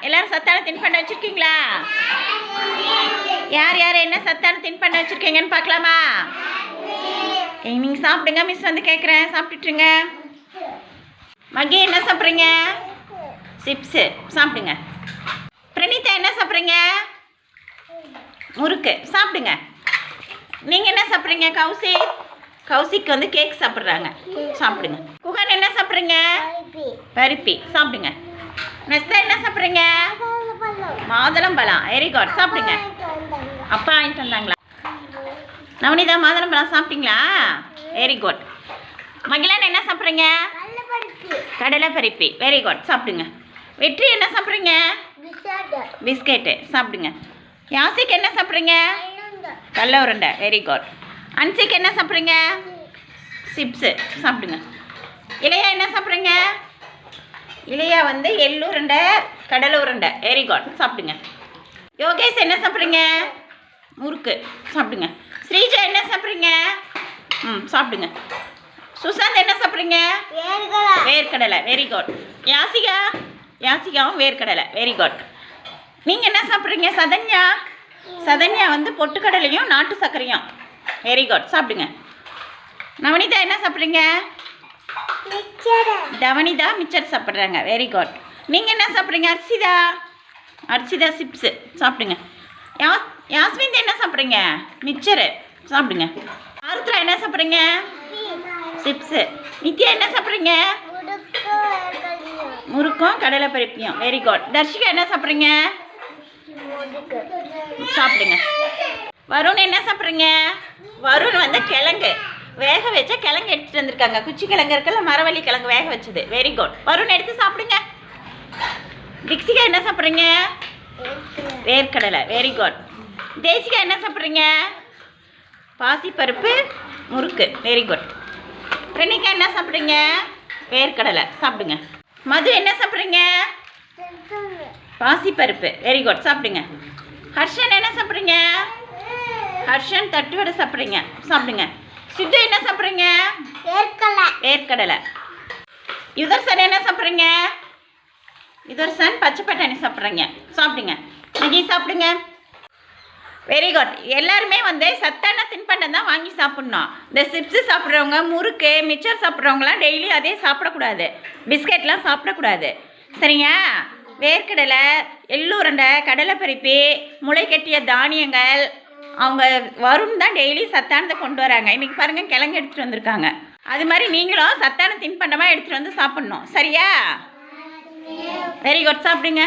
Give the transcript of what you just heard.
எல்லாரும் சத்தான தின்பண்டம் வச்சுருக்கீங்களா? யார் யார் என்ன சத்தான தின்பண்டம் வச்சுருக்கீங்கன்னு பார்க்கலாமா? நீங்கள் சாப்பிடுங்க மிஸ் வந்து கேட்குறேன் சாப்பிட்டுட்டுருங்க. மகி என்ன சாப்பிட்றீங்க? சிப்ஸு. சாப்பிடுங்க. பிரணீதா என்ன சாப்பிட்றீங்க? முறுக்கு. சாப்பிடுங்க. நீங்கள் என்ன சாப்பிட்றீங்க கௌசி? கௌசிக்கு வந்து கேக் சாப்பிட்றாங்க. சாப்பிடுங்க. குகன் என்ன சாப்பிட்றீங்க? பருப்பி. சாப்பிடுங்க. நெக்ஸ்ட் என்ன சாப்பிட்றீங்க? மாதுளம்பழம் வெரி குட் சாப்பிடுங்க. அப்பா வாங்கிட்டு வந்தாங்களா? நவனிதா மாதுளம்பழம் சாப்பிட்டீங்களா? வெரி குட் மகிழன் என்ன சாப்பிட்றீங்க? கடலை பருப்பி வெரி குட் சாப்பிடுங்க. வெற்றி என்ன சாப்பிட்றீங்க? பிஸ்கெட்டு. சாப்பிடுங்க. யாசிக்கு என்ன சாப்பிட்றீங்க? கடல உருண்டை. வெரி குட் அன்சிக்கு என்ன சாப்பிட்றீங்க? சிப்ஸு. சாப்பிடுங்க. இளையா என்ன சாப்பிட்றீங்க? இளையா வந்து எள்ளு உருண்டை கடலை உருண்டை. வெரி குட் சாப்பிடுங்க. யோகேஷ் என்ன சாப்பிட்றீங்க? முறுக்கு. சாப்பிடுங்க. ஸ்ரீஜா என்ன சாப்பிட்றீங்க? ம் சாப்பிடுங்க. சுசாந்த் என்ன சாப்பிட்றீங்க? வேர்க்கடலை. Very good Yashika? யாசிகாவும் வேர்க்கடலை. வெரி குட் நீங்கள் என்ன சாப்பிட்றீங்க? சதன்யா? சதன்யா வந்து பொட்டுக்கடலையும் நாட்டு சர்க்கரையும். வெரி குட் சாப்பிடுங்க. நவனிதா என்ன சாப்பிட்றீங்க? தவனிதா மிச்சர் சாப்பிட்றாங்க. வெரி குட் நீங்கள் என்ன சாப்பிட்றீங்க? அர்ச்சிதா அர்ச்சிதா சிப்ஸு. சாப்பிடுங்க. யா யாஸ்மின் என்ன சாப்பிட்றீங்க? மிச்சரு. சாப்பிடுங்க. ஆருத்ரா என்ன சாப்பிட்றீங்க? சிப்ஸு. நித்யா என்ன சாப்பிட்றீங்க? முறுக்கும் கடலை பருப்பியும் வெரி குட் தர்ஷிகா என்ன சாப்பிட்றீங்க? சாப்பிடுங்க. வருண் என்ன சாப்பிட்றீங்க? வருண் வந்து கிழங்கு. வேக வச்ச கிழங்கு எடுத்துட்டு வந்திருக்காங்க. குச்சி கிழங்கு இருக்குல்ல மரவள்ளி கிழங்கு வேக வச்சது. வெரி குட் வருண் எடுத்து சாப்பிடுங்க. திக்ஷிகா என்ன சாப்பிட்றீங்க? வேர்க்கடலை. வெரி குட் தேசிகா என்ன சாப்பிட்றீங்க? பாசிப்பருப்பு முறுக்கு. வெரி குட் ரெனிகா என்ன சாப்பிட்றீங்க? வேர்க்கடலை. சாப்பிடுங்க. மது என்ன சாப்பிட்றீங்க? பாசிப்பருப்பு. வெரி குட் சாப்பிடுங்க. ஹர்ஷன் என்ன சாப்பிட்றீங்க? ஹர்ஷன் தட்டு வடை சாப்பிட்றீங்க. சாப்பிடுங்க. சித்து என்ன சாப்பிட்றீங்க? வேர்க்கடலை. யுதர்சன் என்ன சாப்பிட்றீங்க? யுதர்சன் பச்சை பட்டாணி சாப்பிட்றீங்க. சாப்பிடுங்க. நகி சாப்பிடுங்க. வெரி குட் எல்லாருமே வந்து சத்தான தின்பண்டம் தான் வாங்கி சாப்பிட்ணும். இந்த சிப்ஸு சாப்பிட்றவங்க முறுக்கு மிச்சர் சாப்பிட்றவங்களாம் டெய்லி அதே சாப்பிடக்கூடாது. பிஸ்கெட்லாம் சாப்பிடக்கூடாது. சரிங்க? வேர்க்கடலை எள்ளூரண்டை கடலை பருப்பி முளை கட்டிய தானியங்கள் அவங்க வருண் தான் டெய்லி சத்தானதை கொண்டு வராங்க. இன்றைக்கி பாருங்கள் கிழங்கு எடுத்துகிட்டு வந்திருக்காங்க. அது மாதிரி நீங்களும் சத்தான தின்பண்டமாக எடுத்துகிட்டு வந்து சாப்பிட்ணும். சரியா? வெரி குட் சாப்பிடுங்க.